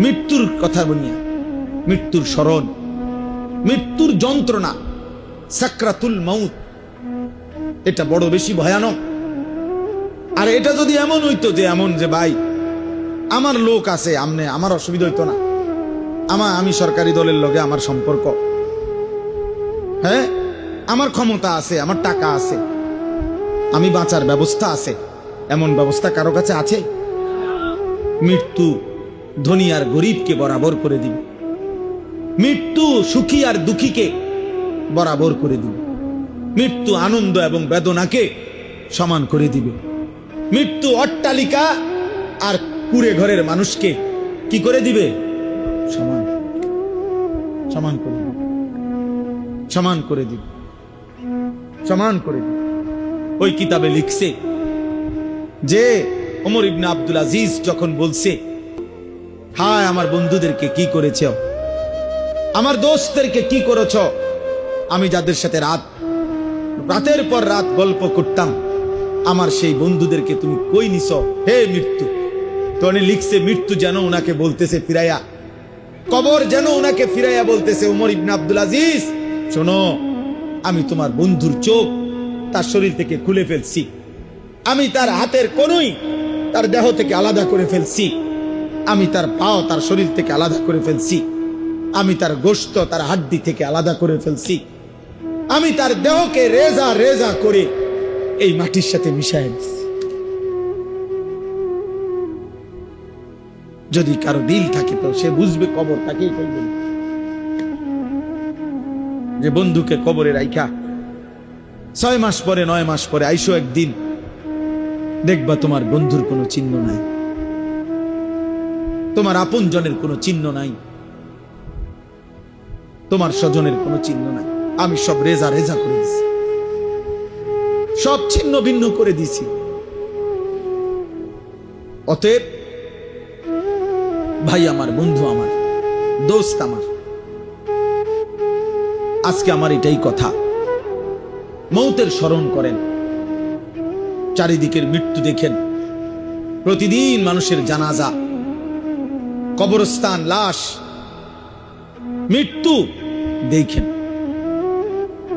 মৃত্যুর কথা বলিয়া, মৃত্যুর স্মরণ, মৃত্যুর যন্ত্রণা, সাকরাতুল মাউত। এটা বড় বেশি ভয়ানক। আর এটা যদি এমন হইতো যে এমন যে ভাই, আমার লোক আছে, আমনে আমার অসুবিধা হইতো না। আমার আমি সরকারি দলের লগে আমার সম্পর্ক। হ্যাঁ? আমার ক্ষমতা আছে, আমার টাকা আছে। আমি বাঁচার ব্যবস্থা আছে। এমন ব্যবস্থা কারও কাছে আছে? মৃত্যু ধনী আর গরিবকে বরাবর করে দিবে। মৃত্যু সুখী আর দুঃখীকে বরাবর করে দিবে। মৃত্যু আনন্দ এবং বেদনাকে সমান করে দিবে। মৃত্যু অট্টালিকা আর কুড়ে ঘরের মানুষকে কি করে দিবে? সমান। সমান করে দিবে। সমান করে দিবে। সমান করে দিবে। ওই কিতাবে লিখছে যে, ওমর ইবনে আব্দুল আজিজ যখন বলছে হায়, আমার বন্ধুদেরকে কি করেছ? আমার দোস্তদেরকে কি করেছ? আমি যাদের সাথে রাত, রাতের পর রাত গল্প করতাম, আমার সেই বন্ধুদেরকে তুমি কই নিছ? হে মৃত্যু, তো উনি লিখছে, মৃত্যু যেন ওনাকে বলতেছে ফিরাইয়া, কবর যেন ওনাকে ফিরাইয়া বলতেছে উমর ইবনে আব্দুল আজিজ। শোনো, আমি তোমার বন্ধুর চোখ তার শরীর থেকে খুলে ফেলছি। আমি তার হাতের কোনই তার দেহ থেকে আলাদা করে ফেলছি। আমি তার পাও তার শরীর থেকে আলাদা করে ফেলছি। আমি তার গোস্ত তার হাড্ডি থেকে আলাদা করে ফেলছি। আমি তার দেহকে রেজা রেজা করে এই মাটির সাথে মিশাই যদি কারও দিল থাকে তো সে বুঝবে কবর তাকেই কইবে যে বন্ধুকে কবরে রাইখা, ছয় মাস পরে, নয় মাস পরে আইসো একদিন, দেখবা তোমার বন্ধুর কোনো চিহ্ন নাই। তোমার আপন জনের কোনো চিহ্ন নাই। তোমার স্বজনের কোনো চিহ্ন নাই। আমি সব রেজা রেজা করে দিছি। সব ছিন্ন ভিন্ন করে দিছি। অতএব, ভাই আমার, বন্ধু আমার, দোস্ত আমার, আজকে আমার এটাই কথা। মৌতের স্মরণ করেন। চারিদিকের মৃত্যু দেখেন। প্রতিদিন মানুষের জানাজা কবরস্থান লাশ মৃত্যু দেখেন।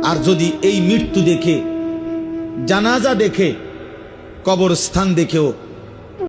আর যদি এই মৃত্যু দেখে জানাজা দেখে কবরস্থান দেখেও